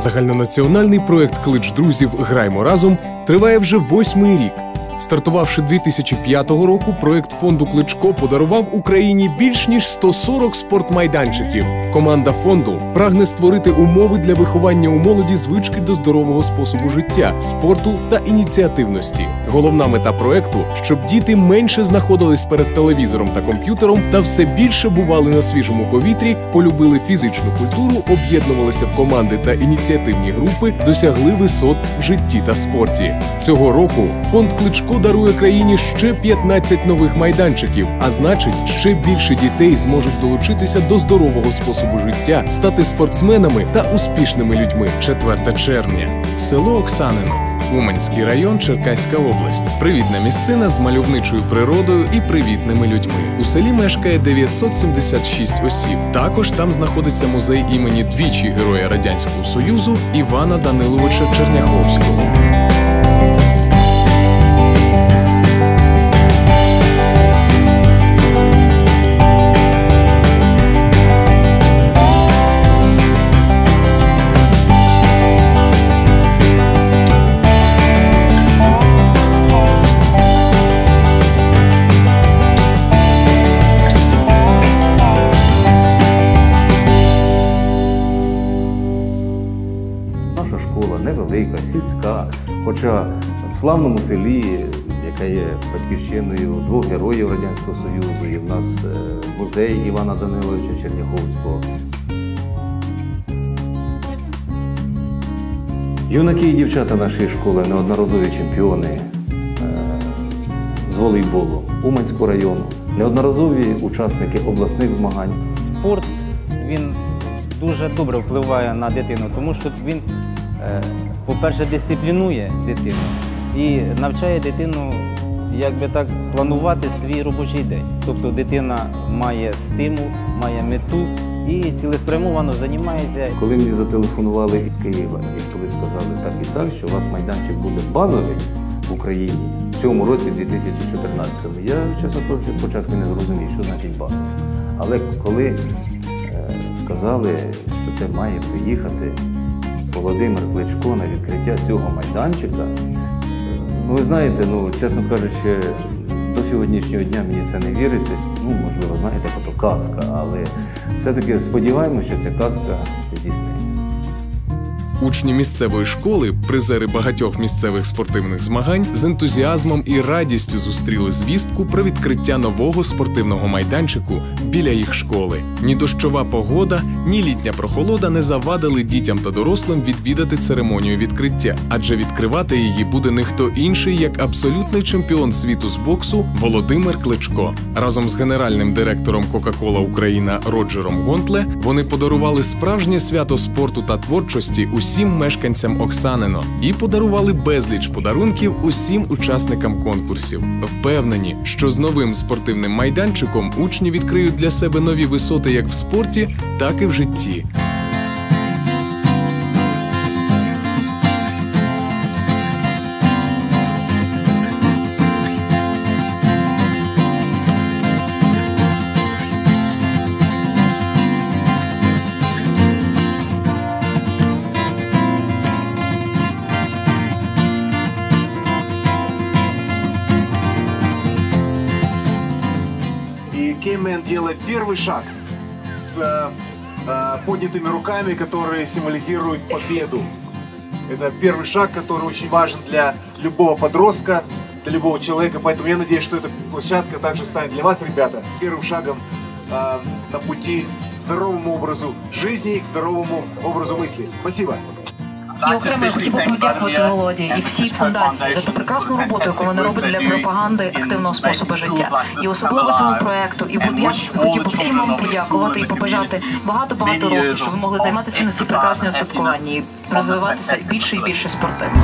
Загальнонаціональний проект Клич друзів Граймо разом триває вже восьмий рік. Стартувавши 2005 року, проект фонду Кличко подарував Україні більш ніж 140 спортмайданчиків. Команда фонду прагне створити умови для виховання у молоді звички до здорового способу життя, спорту та ініціативності. Головна мета проекту щоб діти менше знаходились перед телевізором та комп'ютером та все більше бували на свіжому повітрі, полюбили фізичну культуру, об'єднувалися в команди та ініціативні групи, досягли висот в житті та спорті. Цього року фонд Кличко дарує країні ще 15 нових майданчиків, а значить, ще більше дітей зможуть долучитися до здорового способу життя, стати спортсменами та успішними людьми. 4 червня, село Оксанино. Уманський район, Черкаська область. Привітна місцина з мальовничою природою і привітними людьми. У селі мешкає 976 осіб. Також там знаходиться музей імені двічі Героя Радянського Союзу Івана Даниловича Черняховського. Сільська, хоча в славному селі, яке є батьківщиною двох героїв Радянського Союзу, і в нас е, музей Івана Даниловича Черняховського. Юнаки і дівчата нашої школи неодноразові чемпіони е, з волейболу Уманського району, неодноразові учасники обласних змагань. спорт він дуже добре впливає на дитину, тому що він, е, по-перше, дисциплінує дитину і навчає дитину, як би так, планувати свій робочий день. Тобто дитина має стимул, має мету і цілеспрямовано займається. Коли мені зателефонували із Києва, і коли сказали так і так, що у вас майданчик буде базовий в Україні в цьому році, 2014-му, я, чесно кажучи, спочатку не зрозумів, що значить базовий. Але коли е, сказали, що це має приїхати Володимир Кличко на відкриття цього майданчика, ну ви знаєте, ну чесно кажучи, до сьогоднішнього дня мені це не віриться. Ну, можливо, знаєте, то казка, але все-таки сподіваємося, що ця казка здійсниться. Учні місцевої школи, призери багатьох місцевих спортивних змагань, з ентузіазмом і радістю зустріли звістку про відкриття нового спортивного майданчику біля їх школи. Ні дощова погода, ні літня прохолода не завадили дітям та дорослим відвідати церемонію відкриття, адже відкривати її буде не хто інший, як абсолютний чемпіон світу з боксу Володимир Кличко. Разом з генеральним директором Кока-Кола Україна Роджером Гонтле вони подарували справжнє свято спорту та творчості усім мешканцям Оксанино і подарували безліч подарунків усім учасникам конкурсів. Впевнені, що з новим спортивним майданчиком учні відкриють для себе нові висоти як в спорті, так і в житті. Кеймен делает первый шаг с э, э, поднятыми руками, которые символизируют победу. Это первый шаг, который очень важен для любого подростка, для любого человека. Поэтому я надеюсь, что эта площадка также станет для вас, ребята, первым шагом э, на пути к здоровому образу жизни и к здоровому образу мысли. Спасибо. І окремо я хотів би подякувати Володі і всій фундації за ту прекрасну роботу, яку вони роблять для пропаганди активного способу життя, і особливо цьому проекту. І я хотів би всім вам подякувати і побажати багато багато років, щоб ви могли займатися на цій прекрасній устаткуванні і розвиватися більше і більше спортивно.